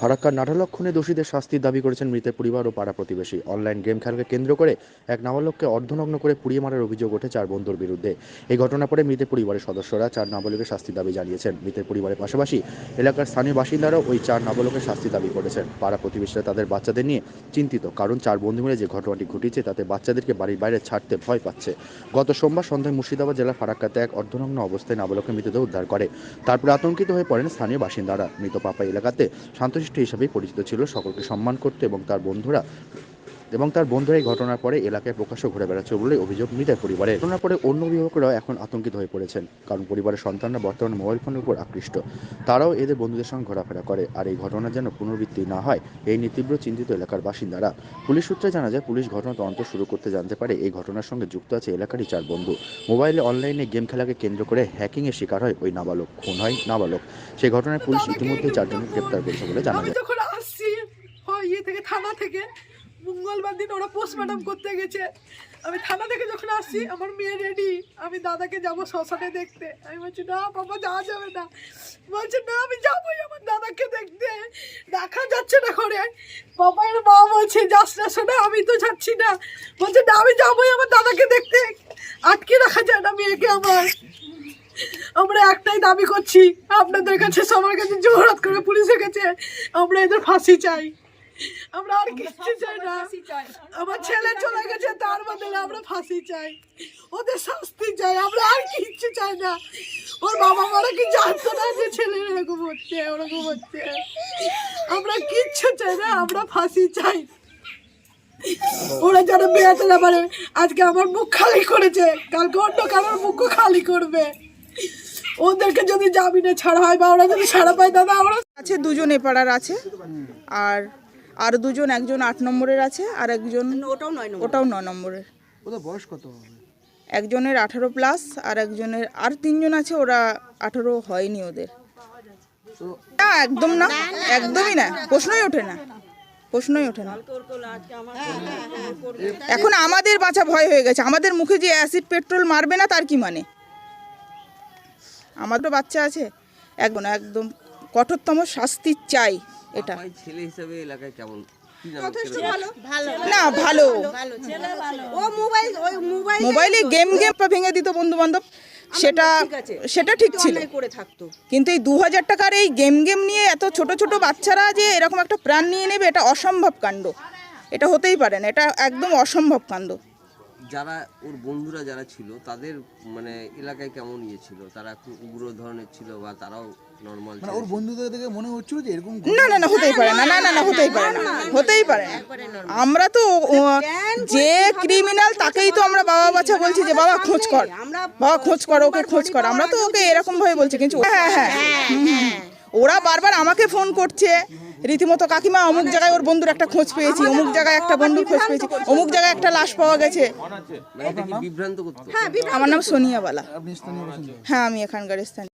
ফারাক্কার নাটালক্ষণে দোষীদের শাস্তির দাবি করেছেন মৃতের পরিবার ও পাড়া প্রতিবেশী। অনলাইন গেম খেলাকে কেন্দ্র করে এক নাবালককে অর্ধনগ্ন করে পুড়িয়ে মারার অভিযোগ ওঠে চার বন্ধুর বিরুদ্ধে। এই ঘটনা পরে মৃতের পরিবারের সদস্যরা চার নাবালকের শাস্তির দাবি জানিয়েছেন। মৃতের পরিবারের পাশাপাশি এলাকার স্থানীয় বাসিন্দারাও ওই চার নাবালকের শাস্তি দাবি করেছেন। পাড়া প্রতিবেশীরা তাদের বাচ্চাদের নিয়ে চিন্তিত, কারণ চার বন্ধু মিলে যে ঘটনাটি ঘটিয়েছে তাতে বাচ্চাদেরকে বাড়ির বাইরে ছাড়তে ভয় পাচ্ছে। গত সোমবার সন্ধ্যায় মুর্শিদাবাদ জেলার ফারাক্কাতে এক অর্ধনগ্ন অবস্থায় নাবালকের মৃতদেহ উদ্ধার করে। তারপরে আতঙ্কিত হয়ে পড়েন স্থানীয় বাসিন্দারা। মৃত পাপা এলাকাতে শান্তশিষ্ট হিসেবেই পরিচিত ছিল সকলকে সম্মান করতে এবং তার বন্ধুরা এবং তার বন্ধুরা এই ঘটনার পরে এলাকায় প্রকাশ্য ঘুরে বেড়াচ্ছে বলে অভিযোগ মৃতের পরিবারে। ঘটনার পরে অন্য অভিভাবকরাও এখন আতঙ্কিত হয়ে পড়েছেন, কারণ পরিবারের সন্তানরা বর্তমানে মোবাইল ফোনের উপর আকৃষ্ট। তারাও এদের বন্ধুদের সঙ্গে ঘোরাফেরা করে, আর এই ঘটনা যেন পুনরাবৃত্তি না হয়, এই নিয়ে তীব্র চিন্তিত এলাকার বাসিন্দারা। পুলিশ সূত্রে জানা যায়, পুলিশ ঘটনা তদন্ত শুরু করতে জানতে পারে, এই ঘটনার সঙ্গে যুক্ত আছে এলাকারই চার বন্ধু। মোবাইলে, অনলাইনে গেম খেলাকে কেন্দ্র করে হ্যাকিংয়ের শিকার হয় ওই নাবালক, খুন হয় নাবালক। সেই ঘটনায় পুলিশ ইতিমধ্যে চারজনকে গ্রেপ্তার করেছে বলে জানা যায়। ইয়ে থানা থেকে মঙ্গলবার দিন ওরা পোস্টমর্টম করতে গেছে। আমি থানা থেকে যখন আসছি, আমার মেয়ে রেডি আমি দাদাকে যাব শ্মশানে দেখতে। আমি বলছি, না, বাবা, যাওয়া যাবে না। বলছে, না, আমি যাবোই আমার দাদাকে দেখতে। দেখা যাচ্ছে না ঘরে। বাবার মা বলছে, যাস না শোনা আমি তো যাচ্ছি না। বলছে, না, আমি যাবোই আমার দাদাকে দেখতে। আটকে রাখা যায় না মেয়েকে আমার। আমরা একটাই দাবি করছি, আপনাদের কাছে সবার কাছে জোরাত করে পুলিশের কাছে। আমরা এদের ফাঁসি চাই। আমরা আর কিচ্ছু চাই না। আমার ছেলে চলে গেছে তার বদলে আমরা ফাঁসি চাই। ওদের শাস্তি চাই আমরা আর কিচ্ছু চাই না। ওর বাবা মারা কি জানতো না যে ছেলে এরকম হচ্ছে ওরকম হচ্ছে? আমরা কিচ্ছু চাই না আমরা ফাঁসি চাই। ওরা যেন বেড়াতে না পারে। আজকে আমার মুখ খালি করেছে কালকে অন্য কারোর মুখও খালি করবে। ওদেরকে যদি জামিনে ছাড়া হয় বা ওরা যদি ছাড়া পায় দাদা আমরা আছে দুজন এপাড়ার আছে। আর আর দুজন একজন আট নম্বরের আছে আর একজন ওটাও নয় ওটাও নয় নম্বরের। ওদের বয়স কত হবে? একজনের আঠারো প্লাস আর একজনের আর তিনজন আছে ওরা আঠারো হয়নি ওদের। না একদম না একদমই না প্রশ্নই ওঠে না প্রশ্নই ওঠে না। এখন আমাদের বাঁচা ভয় হয়ে গেছে আমাদের মুখে যে অ্যাসিড পেট্রোল মারবে না তার কি মানে? আমারও বাচ্চা আছে? একদম একদম। কঠোরতম শাস্তি চাই এটা। ছেলে হিসেবে এলাকায় কেমন? না ভালো ও মোবাইল ওই মোবাইল মোবাইলে গেম গেম ভেঙে দিত বন্ধু বান্ধব সেটা সেটা ঠিক ছিল। কিন্তু এই দু হাজার টাকার এই গেম গেম নিয়ে এত ছোট ছোট বাচ্চারা যে এরকম একটা প্রাণ নিয়ে নেবে এটা অসম্ভব কাণ্ড। এটা হতেই পারে না। এটা একদম অসম্ভব কাণ্ড। যারা ওর বন্ধুরা যারা ছিল তাদের মানে এলাকায় কেমন ইয়ে ছিল তারা খুব উগ্র ধরনের ছিল বা তারাও নর্মাল মানে ওর বন্ধুদের দেখে মনে হচ্ছিল যে এরকম না না না হতেই পারে না না না না হতেই পারে না হতেই পারে না আমরা তো যে ক্রিমিনাল তাকেই তো আমরা বাবা বাচ্চা বলছি যে বাবা খোঁজ কর বাবা খোঁজ কর ওকে খোঁজ কর আমরা তো ওকে এরকম ভাবে বলছি কিন্তু হ্যাঁ হ্যাঁ। ওরা বারবার আমাকে ফোন করছে রীতিমতো কাকিমা অমুক জায়গায় ওর বন্ধুর একটা খোঁজ পেয়েছি অমুক জায়গায় একটা বন্ধুর খোঁজ পেয়েছি অমুক জায়গায় একটা লাশ পাওয়া গেছে। মানে করতো আমার নাম সোনিয়া বালা হ্যাঁ আমি এখানকার স্থানীয়।